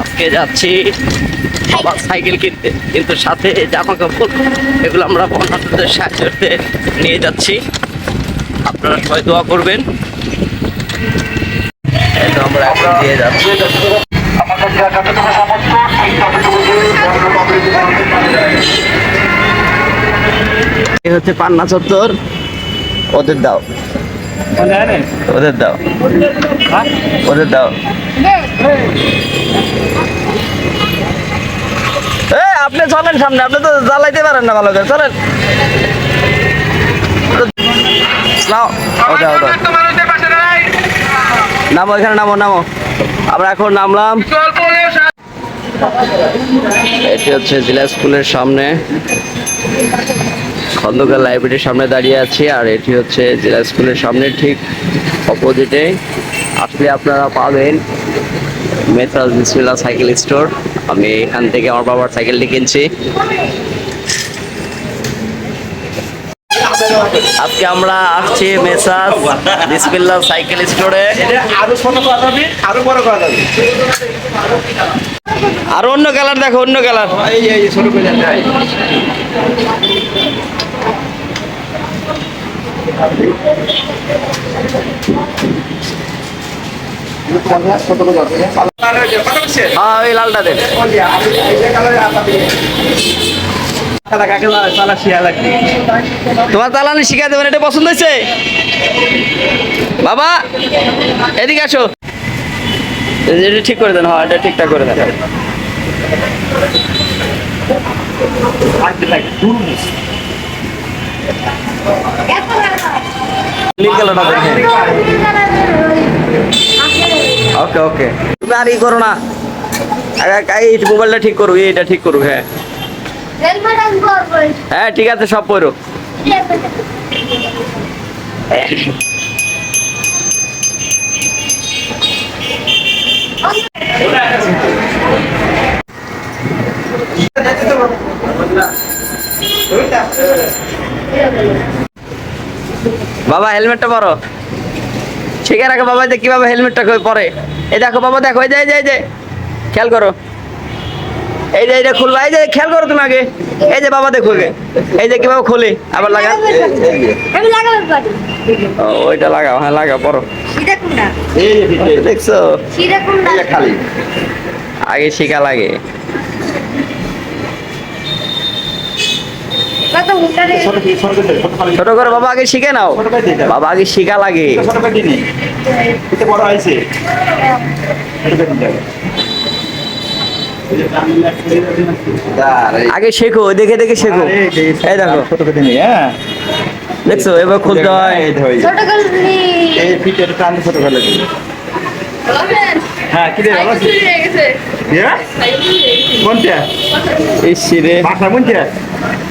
আজকে যাচ্ছি। আবার সাইকেল কিনতে। কিন্তু সাথে জামা কাপড় এগুলো আমরা বন্যাদের সাহায্যে নিয়ে যাচ্ছি। আপনারা সবাই দোয়া করবেন। হচ্ছে পান্না চত্বর। ওদের দাও। ওদের দাও। ওদের দাও। আপনি চলেন সামনে, আপনি তো জ্বালাইতে পারেন না ভালো করে, চলেন। নামো, এখানে নামো নামো। আমরা এখন নামলাম। এটি হচ্ছে জেলা স্কুলের সামনে। খন্দকার লাইব্রেরির সামনে দাঁড়িয়ে আছি, আর এটি হচ্ছে জেলা স্কুলের সামনে ঠিক অপোজিটে। আসলে আপনারা পাবেন মেসাজ বিসমিল্লা সাইকেল স্টোর। আমি এখান থেকে আমার বাবার সাইকেলটি কিনছি। আজকে আমরা আসছি মেসাজ বিসমিল্লা সাইকেল স্টোরে। আরও বড় আর অন্য কালার দেখো, অন্য কালার করে যাবে ছোট করে যাবে হ্যাঁ ওই লালটা দেন। তোমার চালানি শিখা দেবেন এটা পছন্দ হয়েছে? বাবা, এদিকে আসো। এটা ঠিক করে দেন হ্যাঁ এটা ঠিকঠাক করে দেন। ওকে ওকে। আর ই করো না। এই মোবাইলটা ঠিক করো এইটা ঠিক করো হ্যাঁ। হ্যাঁ ঠিক আছে, সব পড়ো। বাবা হেলমেটটা পরো। শিখে রাখো বাবা যে কীভাবে হেলমেটটা পরে। এই দেখো বাবা দেখো এই যে এই যে, খেয়াল করো। এই যে এইটা খুলবা এই যে খেয়াল করো তুমি আগে। এই যে বাবা দেখো এই যে কীভাবে খুলে আবার লাগা। আমি লাগাবো পারি ও, ওইটা লাগাও হ্যাঁ লাগাও পরো। দেখছ? আগে শিখা লাগে। ছোট করে বাবা আগে শিখে নাও। বাবা আগে শিখা লাগে। বড় হয়েছে। আগে শেখো দেখে দেখে শেখো। এই দেখো। ছোট করে দিনি হ্যাঁ। দেখছ এবার খুলতে হয়। এই এই ফিটের ছোট করে হ্যাঁ কি রে ভালো আছিস? হ্যাঁ কোনটা? ইস রে। বাসা কোনটা?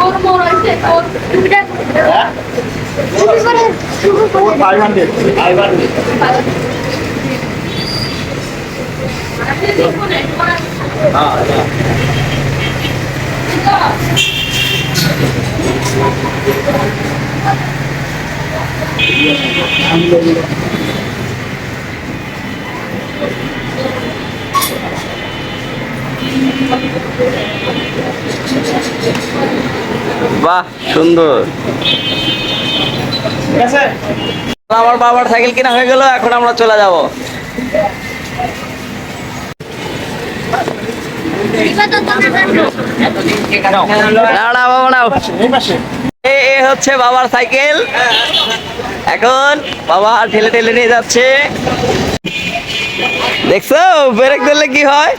কিনে শেষ হবে তো তো বাপ তোর আব্বা এখন রাখবে না এত ঘন বাহ সুন্দর। আমার বাবার সাইকেল কিনা হয়ে গেল এখন আমরা চলে যাব। এ এ হচ্ছে বাবার সাইকেল। এখন বাবা ঠেলে ঠেলে নিয়ে যাচ্ছে। দেখছ? ব্রেক দিলে কি হয়?